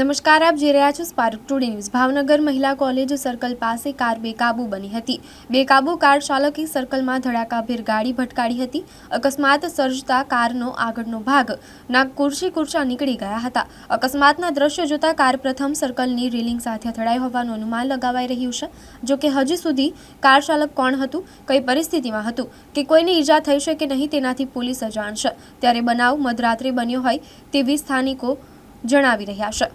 નમસ્કાર, આપ જોઈ રહ્યા છો સ્પાર્ક ટુડે ન્યૂઝ ભાવનગર મહિલા કોલેજ સર્કલ પાસે કાર બેકાબુ બની હતી. બેકાબુ કાર ચાલકે સર્કલમાં ધડાકાભેર ગાડી ભટકાડી હતી. અકસ્માત સર્જતા કારનો આગળનો ભાગ ના કુર્સી કુર્ચા નીકળી ગયા હતા. અકસ્માતના દ્રશ્યો જોતા કાર પ્રથમ સર્કલની રેલિંગ સાથે અથડાઈ હોવાનું અનુમાન લગાવાઈ રહ્યું છે. જો કે હજી સુધી કાર ચાલક કોણ હતું, કઈ પરિસ્થિતિમાં હતું, કે કોઈને ઈજા થઈ છે કે નહીં તેનાથી પોલીસ અજાણ છે. ત્યારે બનાવ મધરાત્રે બન્યો હોય તેવી સ્થાનિકો જણાવી રહ્યા છે.